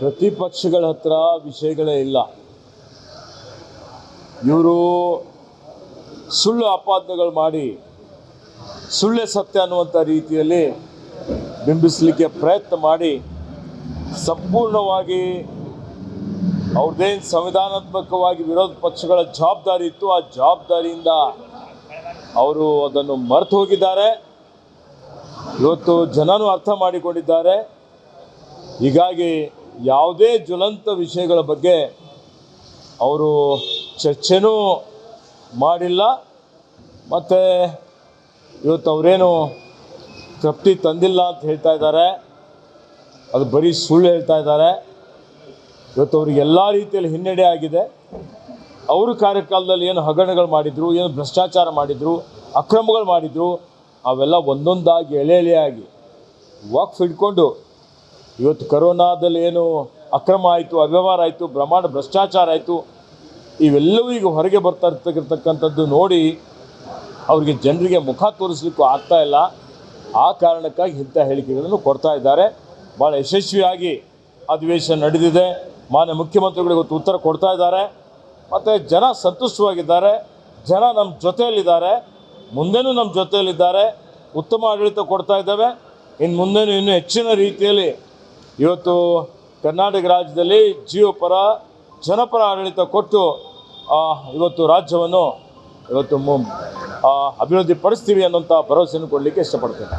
ಪ್ರತಿಪಕ್ಷಗಳ ಹತ್ರ ವಿಷಯಗಳೇ ಇಲ್ಲ. ಇವರು ಸುಳ್ಳು ಆಪಾದನೆಗಳು ಮಾಡಿ ಸುಳ್ಳೆ ಸತ್ಯ ಅನ್ನುವಂಥ ರೀತಿಯಲ್ಲಿ ಬಿಂಬಿಸಲಿಕ್ಕೆ ಪ್ರಯತ್ನ ಮಾಡಿ ಸಂಪೂರ್ಣವಾಗಿ ಅವ್ರದ್ದೇನು ಸಂವಿಧಾನಾತ್ಮಕವಾಗಿ ವಿರೋಧ ಪಕ್ಷಗಳ ಜವಾಬ್ದಾರಿ ಇತ್ತು ಆ ಜವಾಬ್ದಾರಿಯಿಂದ ಅವರು ಅದನ್ನು ಮರೆತು ಹೋಗಿದ್ದಾರೆ. ಇವತ್ತು ಜನನೂ ಅರ್ಥ ಮಾಡಿಕೊಂಡಿದ್ದಾರೆ. ಹೀಗಾಗಿ ಯಾವುದೇ ಜ್ವಲಂತ ವಿಷಯಗಳ ಬಗ್ಗೆ ಅವರು ಚರ್ಚೆನೂ ಮಾಡಿಲ್ಲ. ಮತ್ತು ಇವತ್ತು ಅವರೇನು ತೃಪ್ತಿ ತಂದಿಲ್ಲ ಅಂತ ಹೇಳ್ತಾ ಇದ್ದಾರೆ. ಅದು ಬರೀ ಸುಳ್ಳು ಹೇಳ್ತಾ ಇದ್ದಾರೆ. ಇವತ್ತು ಅವ್ರಿಗೆ ಎಲ್ಲ ರೀತಿಯಲ್ಲಿ ಹಿನ್ನಡೆ ಆಗಿದೆ. ಅವರು ಕಾರ್ಯಕಾಲದಲ್ಲಿ ಏನು ಹಗರಣಗಳು ಮಾಡಿದರು, ಏನು ಭ್ರಷ್ಟಾಚಾರ ಮಾಡಿದರು, ಅಕ್ರಮಗಳು ಮಾಡಿದರು, ಅವೆಲ್ಲ ಒಂದೊಂದಾಗಿ ಎಳೆ ಎಳೆಯಾಗಿ ವಾಕ್ಸ್ ಹಿಡ್ಕೊಂಡು ಇವತ್ತು ಕರೋನಾದಲ್ಲಿ ಏನು ಅಕ್ರಮ ಆಯಿತು, ಅವ್ಯವಹಾರ ಆಯಿತು, ಬ್ರಹ್ಮಾಂಡ ಭ್ರಷ್ಟಾಚಾರ ಆಯಿತು, ಇವೆಲ್ಲವೂ ಈಗ ಹೊರಗೆ ಬರ್ತಾ ಇರ್ತಕ್ಕಂಥದ್ದು ನೋಡಿ ಅವರಿಗೆ ಜನರಿಗೆ ಮುಖ ತೋರಿಸ್ಲಿಕ್ಕೂ ಆಗ್ತಾ ಇಲ್ಲ. ಆ ಕಾರಣಕ್ಕಾಗಿ ಇಂಥ ಹೇಳಿಕೆಗಳನ್ನು ಕೊಡ್ತಾ ಇದ್ದಾರೆ. ಭಾಳ ಯಶಸ್ವಿಯಾಗಿ ಅಧಿವೇಶನ ನಡೆದಿದೆ. ಮಾನ್ಯ ಮುಖ್ಯಮಂತ್ರಿಗಳಿಗೆ ಇವತ್ತು ಉತ್ತರ ಕೊಡ್ತಾ ಇದ್ದಾರೆ. ಮತ್ತು ಜನ ಸಂತುಷ್ಟವಾಗಿದ್ದಾರೆ. ಜನ ನಮ್ಮ ಜೊತೆಯಲ್ಲಿದ್ದಾರೆ. ಮುಂದೆನೂ ನಮ್ಮ ಜೊತೆಯಲ್ಲಿದ್ದಾರೆ. ಉತ್ತಮ ಆಡಳಿತ ಕೊಡ್ತಾ ಇದ್ದಾವೆ. ಇನ್ನು ಮುಂದೆನೂ ಇನ್ನೂ ಹೆಚ್ಚಿನ ರೀತಿಯಲ್ಲಿ ಇವತ್ತು ಕರ್ನಾಟಕ ರಾಜ್ಯದಲ್ಲಿ ಜಿಯೋಪರ ಜನಪರ ಆಡಳಿತ ಕೊಟ್ಟು ಇವತ್ತು ರಾಜ್ಯವನ್ನು ಇವತ್ತು ಅಭಿವೃದ್ಧಿ ಪಡಿಸ್ತೀವಿ ಅನ್ನೋಂಥ ಭರವಸೆಯನ್ನು ಕೊಡಲಿಕ್ಕೆ ಇಷ್ಟಪಡ್ತೇನೆ.